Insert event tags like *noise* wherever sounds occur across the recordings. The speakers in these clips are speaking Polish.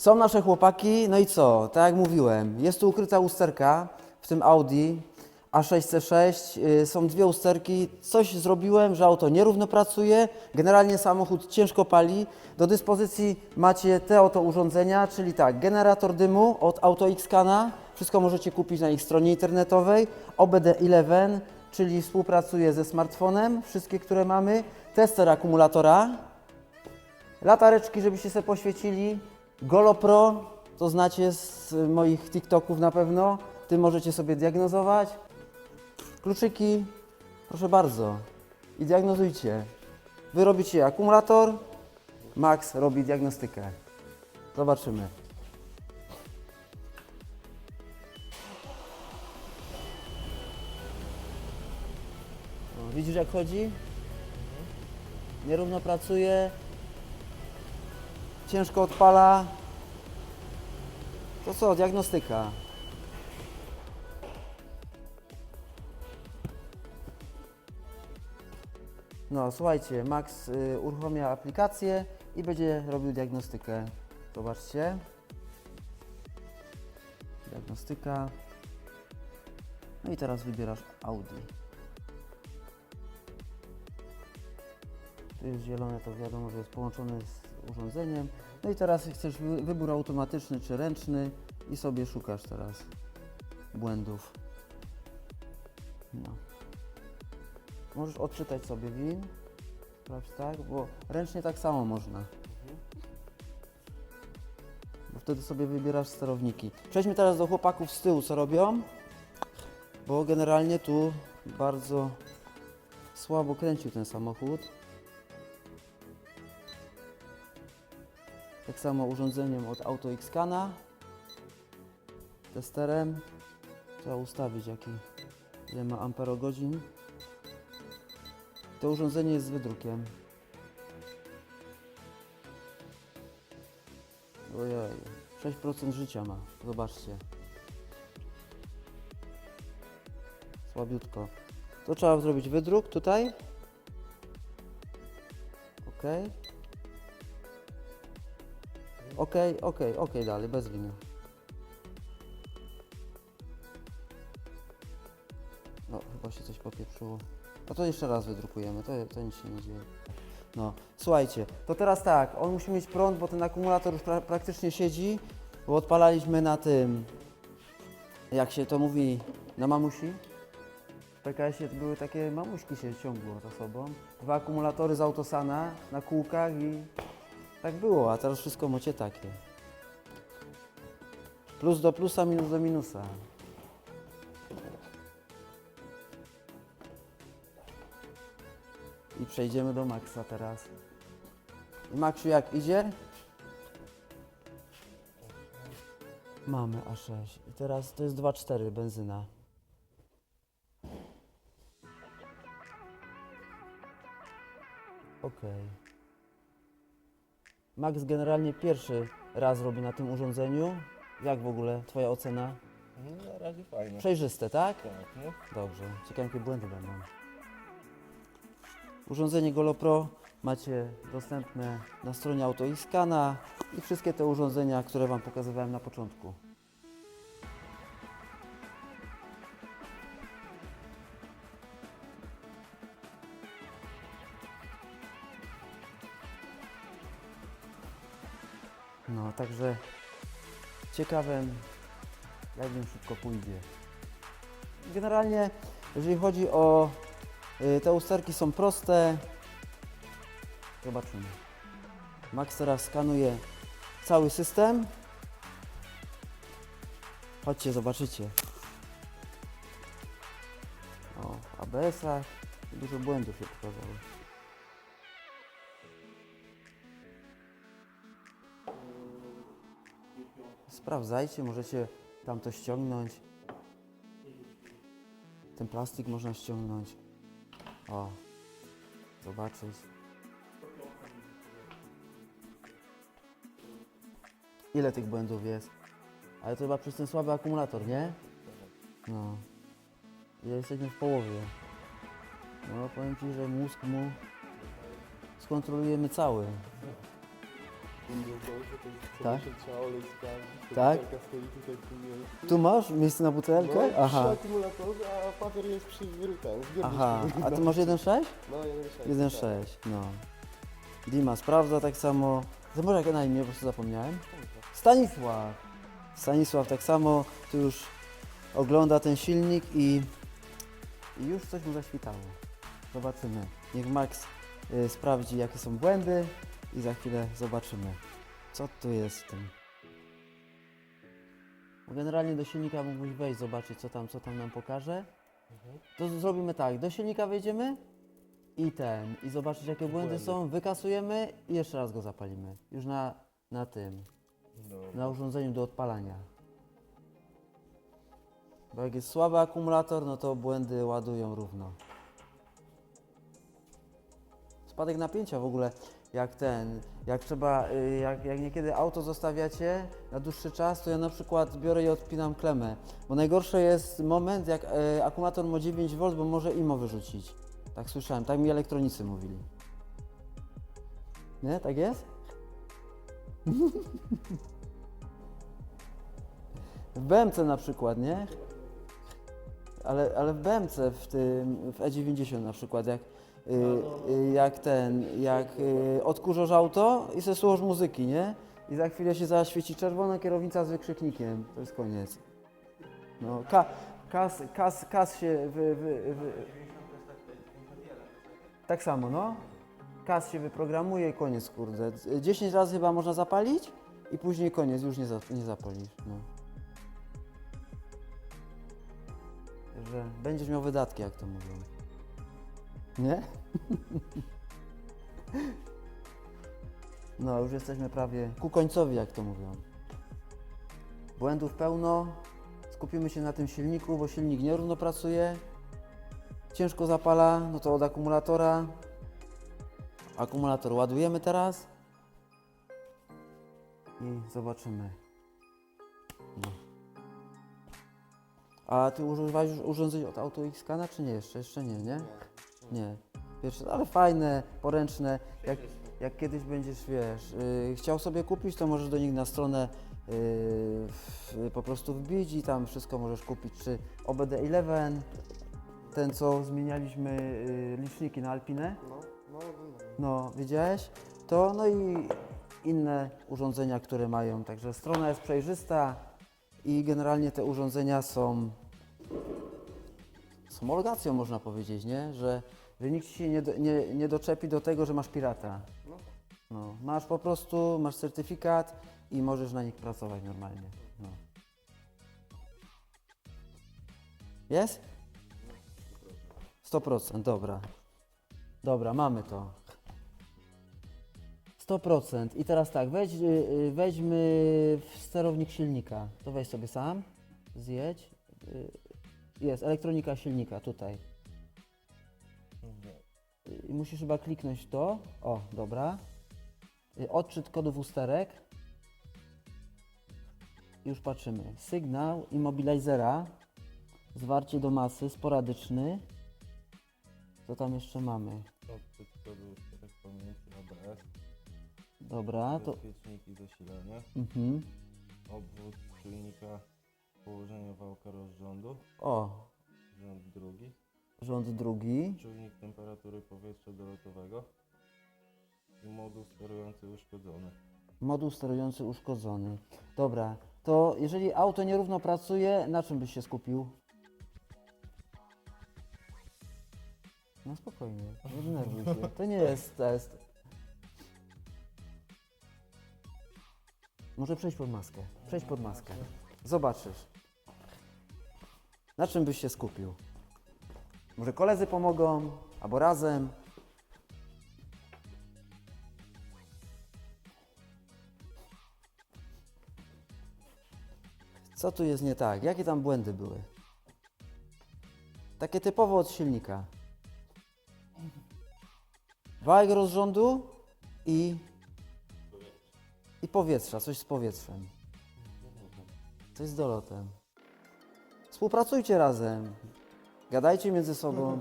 Są nasze chłopaki, no i co? Tak jak mówiłem, jest tu ukryta usterka w tym Audi A6C6. y, Są dwie usterki. Coś zrobiłem, że auto nierówno pracuje. Generalnie samochód ciężko pali. Do dyspozycji macie te oto urządzenia, czyli tak, generator dymu od AutoXcana. Wszystko możecie kupić na ich stronie internetowej. OBD11, czyli współpracuje ze smartfonem, wszystkie, które mamy. Tester akumulatora, Latareczki, żebyście sobie poświecili. Golo Pro, to znacie z moich TikToków na pewno. Tym możecie sobie diagnozować. Kluczyki, proszę bardzo. I diagnozujcie. Wy robicie akumulator, Max robi diagnostykę. Zobaczymy. Widzisz jak chodzi? Nierówno pracuje, ciężko odpala. To co, diagnostyka. No, słuchajcie, Max y, uruchamia aplikację i będzie robił diagnostykę. Zobaczcie. Diagnostyka. No i teraz wybierasz Audi. Tu jest zielone, to wiadomo, że jest połączone z urządzeniem. No i teraz chcesz wy- wybór automatyczny czy ręczny i sobie szukasz teraz błędów. No. Możesz odczytać sobie win. Sprawdź tak, bo ręcznie tak samo można. Bo wtedy sobie wybierasz sterowniki. Przejdźmy teraz do chłopaków z tyłu, co robią. Bo generalnie tu bardzo słabo kręcił ten samochód. Tak samo urządzeniem od AutoXcana. Testerem. Trzeba ustawić jaki, ile ma amperogodzin. To urządzenie jest z wydrukiem. Ojej, 6% życia ma. Zobaczcie. Słabiutko. To trzeba zrobić wydruk tutaj. Okej. Okej, okej, okej, dalej, bez winy. No, chyba się coś popieprzyło. No to jeszcze raz wydrukujemy, to, to nic się nie dzieje. No, słuchajcie, to teraz tak, on musi mieć prąd, bo ten akumulator już pra praktycznie siedzi, bo odpalaliśmy na tym, jak się to mówi, na mamusi. W PKS-ie były takie mamuśki się ciągło za sobą. Dwa akumulatory z autosana na kółkach i tak było, a teraz wszystko macie takie. Plus do plusa, minus do minusa. I przejdziemy do Maxa teraz. I Maxiu jak idzie? Mamy A6. I teraz to jest 2,4 benzyna. Okej. Max generalnie pierwszy raz robi na tym urządzeniu. Jak w ogóle Twoja ocena? No, na razie fajnie. Przejrzyste, tak? Tak, no. Dobrze. Ciekawe jakie błędy będą. Urządzenie GoloPro macie dostępne na stronie AutoISCANA i wszystkie te urządzenia, które Wam pokazywałem na początku. Także ciekawym, jak im szybko pójdzie. Generalnie, jeżeli chodzi o y, te usterki są proste. Zobaczymy. Max teraz skanuje cały system. Chodźcie, zobaczycie. O, ABS-ach dużo błędów się pokazało. Sprawdzajcie, możecie tam to ściągnąć. Ten plastik można ściągnąć. O, zobaczyć. Ile tych błędów jest? Ale to chyba przez ten słaby akumulator, nie? No. I jesteśmy w połowie. No, powiem Ci, że mózg mu skontrolujemy cały. Tak? Tak? miejscu. Tu masz miejsce na butelkę? No, Aha. przy akumulatorze, a papier jest przy ten, zbiorniku. Aha, a ty masz 1.6? No, 1,6. 1.6, no. Dima sprawdza tak samo. Może jak na imię, po prostu zapomniałem. Stanisław. Stanisław tak samo, tu już ogląda ten silnik i, i już coś mu zaświtało. Zobaczymy. Niech Max y, sprawdzi jakie są błędy i za chwilę zobaczymy, co tu jest w tym. Generalnie do silnika mógłbyś wejść, zobaczyć co tam, co tam nam pokaże. To z- zrobimy tak, do silnika wejdziemy i ten, i zobaczyć jakie błędy są, wykasujemy i jeszcze raz go zapalimy. Już na, na tym, na urządzeniu do odpalania. Bo jak jest słaby akumulator, no to błędy ładują równo. Spadek napięcia w ogóle, jak ten, jak trzeba, y, jak, jak niekiedy auto zostawiacie na dłuższy czas, to ja na przykład biorę i odpinam klemę. Bo najgorszy jest moment, jak y, akumulator ma 9 V, bo może IMO wyrzucić. Tak słyszałem, tak mi elektronicy mówili. Nie, tak jest? *laughs* W BMC na przykład, nie? Ale, ale w BMC, w tym, w E90 na przykład, jak, jak ten, jak y, odkurzasz auto i sobie słuchasz muzyki, nie? I za chwilę się zaświeci czerwona kierownica z wykrzyknikiem. To jest koniec. No, ka, kas, kas, kas się wy, wy, wy, Tak samo, no. Kas się wyprogramuje i koniec, kurde. 10 razy chyba można zapalić i później koniec, już nie, za, nie zapalisz. No. Że będziesz miał wydatki, jak to mówią. Nie? *laughs* No, już jesteśmy prawie ku końcowi, jak to mówią. Błędów pełno. Skupimy się na tym silniku, bo silnik nierówno pracuje. Ciężko zapala, no to od akumulatora. Akumulator ładujemy teraz. I zobaczymy. No. A ty używałeś urządzeń od AutoXCana, czy nie jeszcze? Jeszcze nie, nie? Nie. Pierwsze, ale fajne, poręczne. Jak, jak kiedyś będziesz, wiesz, yy, chciał sobie kupić, to możesz do nich na stronę yy, w, po prostu wbić i tam wszystko możesz kupić. Czy OBD11, ten co zmienialiśmy yy, liczniki na Alpinę, No, no, no. no widziałeś? To no i inne urządzenia, które mają. Także strona jest przejrzysta i generalnie te urządzenia są z homologacją można powiedzieć, nie? Że, że nikt ci się nie, do, nie, nie doczepi do tego, że masz pirata. No. No, masz po prostu, masz certyfikat i możesz na nich pracować normalnie. No. Jest? 100%, dobra. Dobra, mamy to. 100%. I teraz tak, weź, y, y, weźmy w sterownik silnika. To weź sobie sam, zjedź. Y, Jest, elektronika silnika, tutaj. I musisz chyba kliknąć to. O, dobra. Odczyt kodów usterek. Już patrzymy. Sygnał immobilizera. Zwarcie do masy, sporadyczny. Co tam jeszcze mamy? Odczyt kodu czterech pamięci ABS, Dobra, to... bezpieczniki zasilania, Mhm. obwód czujnika położenia wałka rozrządu, O, rząd drugi. czujnik temperatury powietrza dolotowego i moduł sterujący uszkodzony. Moduł sterujący uszkodzony. Dobra, to jeżeli auto nierówno pracuje, na czym byś się skupił? No spokojnie, nie denerwuj się. To nie jest test. Może przejść pod maskę. Przejdź pod maskę. Zobaczysz. Na czym byś się skupił? Może koledzy pomogą, albo razem. Co tu jest nie tak? Jakie tam błędy były? Takie typowo od silnika. Wałek rozrządu i, i powietrza, coś z powietrzem. Coś z dolotem. Współpracujcie razem. Gadajcie między sobą.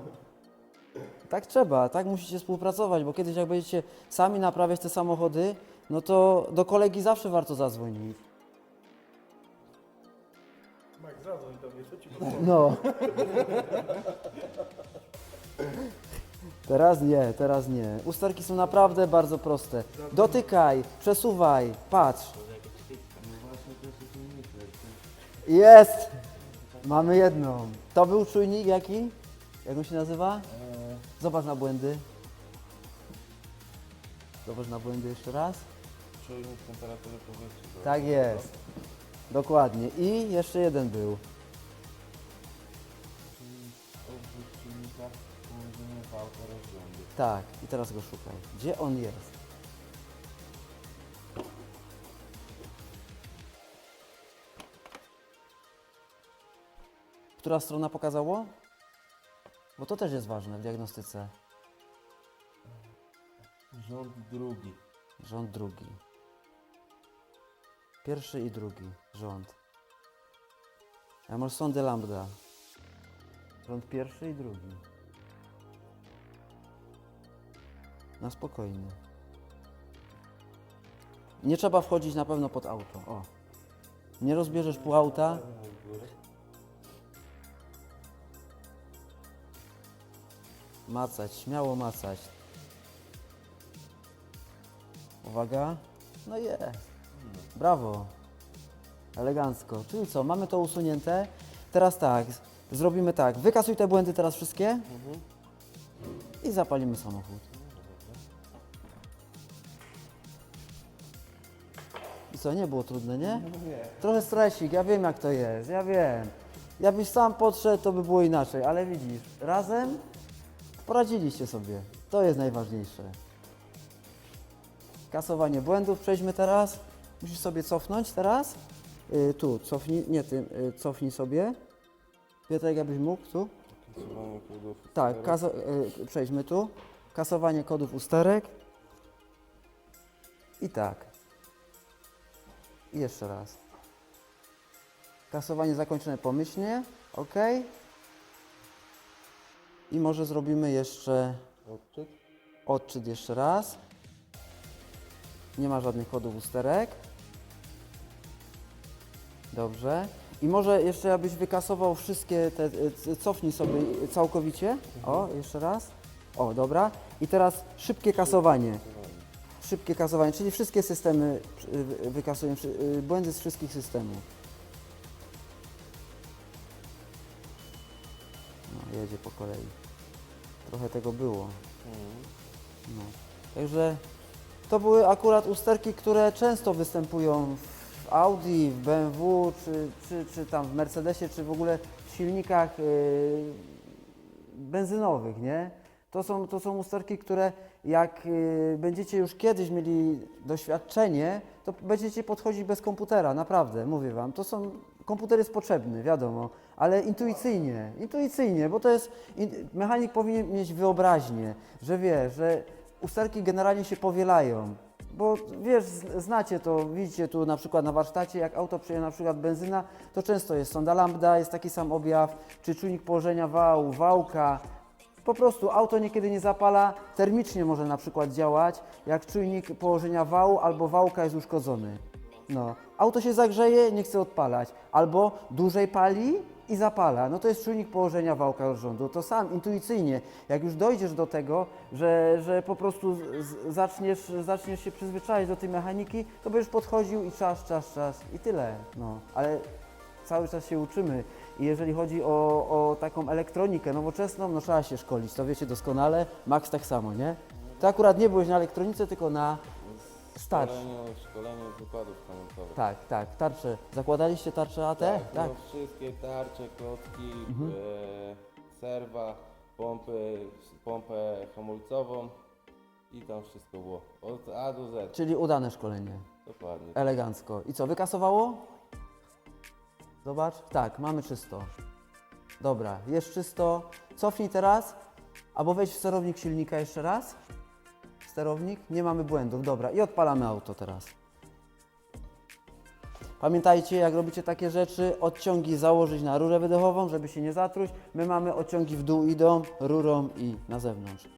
Tak trzeba, tak musicie współpracować, bo kiedyś jak będziecie sami naprawiać te samochody, no to do kolegi zawsze warto zadzwonić. Max, zadzwoń do mnie, co ci *laughs* No. Teraz nie, teraz nie. Usterki są naprawdę bardzo proste. Dotykaj, przesuwaj, patrz. Jest! Mamy jedną. To był czujnik jaki? Jak on się nazywa? Eee, Zobacz na błędy. Zobacz na błędy jeszcze raz. czujnik temperatury powietrza. Tak jest. Dokładnie. I jeszcze jeden był. Tak. I teraz go szukaj. Gdzie on jest? Która strona pokazało? Bo to też jest ważne w diagnostyce. Rząd drugi. Rząd drugi. Pierwszy i drugi rząd. A może sądy lambda. Rząd pierwszy i drugi. Na spokojnie. Nie trzeba wchodzić na pewno pod auto. O. Nie rozbierzesz pół auta. Macać, śmiało macać. Uwaga. No jest. Brawo. Elegancko. Czyli co, mamy to usunięte. Teraz tak, zrobimy tak. Wykasuj te błędy teraz wszystkie i zapalimy samochód. I co, nie było trudne, nie? Trochę stresik, ja wiem jak to jest, ja wiem. Jakbyś sam podszedł, to by było inaczej, ale widzisz, razem poradziliście sobie. To jest najważniejsze. Kasowanie błędów przejdźmy teraz. Musisz sobie cofnąć teraz. Y, tu, cofnij, nie ty, y, cofnij sobie. Piotrek, jakbyś mógł tu. Kasowanie kodów. Tak, kaso, y, przejdźmy tu. Kasowanie kodów usterek. I tak. I jeszcze raz. Kasowanie zakończone pomyślnie. OK. I może zrobimy jeszcze Odczyt. odczyt jeszcze raz. Nie ma żadnych kodów usterek. Dobrze. I może jeszcze abyś wykasował wszystkie te, e, cofnij sobie całkowicie. O, jeszcze raz. O, dobra. I teraz szybkie kasowanie. Szybkie kasowanie, czyli wszystkie systemy wy- wykasują, y, błędy z wszystkich systemów. Jedzie po kolei. Trochę tego było. Mhm. No. Także to były akurat usterki, które często występują w Audi, w BMW, czy, czy, czy tam w Mercedesie, czy w ogóle w silnikach yy, benzynowych, nie? To są, to są usterki, które jak yy, będziecie już kiedyś mieli doświadczenie, to będziecie podchodzić bez komputera, naprawdę, mówię Wam. To są, komputer jest potrzebny, wiadomo, ale intuicyjnie, intuicyjnie, bo to jest, in, mechanik powinien mieć wyobraźnię, że wie, że usterki generalnie się powielają. Bo wiesz, znacie to, widzicie tu na przykład na warsztacie, jak auto przyjedzie na przykład benzyna, to często jest sonda lambda, jest taki sam objaw, czy czujnik położenia wału, wałka. Po prostu auto niekiedy nie zapala, termicznie może na przykład działać, jak czujnik położenia wału albo wałka jest uszkodzony. No, auto się zagrzeje, nie chce odpalać, albo dłużej pali i zapala. No to jest czujnik położenia wałka rozrządu. To sam intuicyjnie, jak już dojdziesz do tego, że, że po prostu z, zaczniesz, zaczniesz się przyzwyczaić do tej mechaniki, to będziesz podchodził i czas, czas, czas i tyle. No, ale cały czas się uczymy. I jeżeli chodzi o, o taką elektronikę nowoczesną, no trzeba się szkolić, to wiecie doskonale. Max tak samo, nie? To akurat nie byłeś na elektronice, tylko na starsz. Szkolenie, szkolenie wykładów hamulcowych. Tak, tak, tarcze. Zakładaliście tarcze AT? Tak, tak. No, wszystkie tarcze, klocki, Mhm. e, serwa, pompy, pompę hamulcową i tam wszystko było. Od A do Z. Czyli udane szkolenie. Dokładnie. Elegancko. I co, wykasowało? Zobacz. Tak, mamy czysto. Dobra, jest czysto. Cofnij teraz, albo wejdź w sterownik silnika jeszcze raz. Sterownik, nie mamy błędów. Dobra, i odpalamy auto teraz. Pamiętajcie, jak robicie takie rzeczy, odciągi założyć na rurę wydechową, żeby się nie zatruć. My mamy odciągi w dół idą, rurą i na zewnątrz.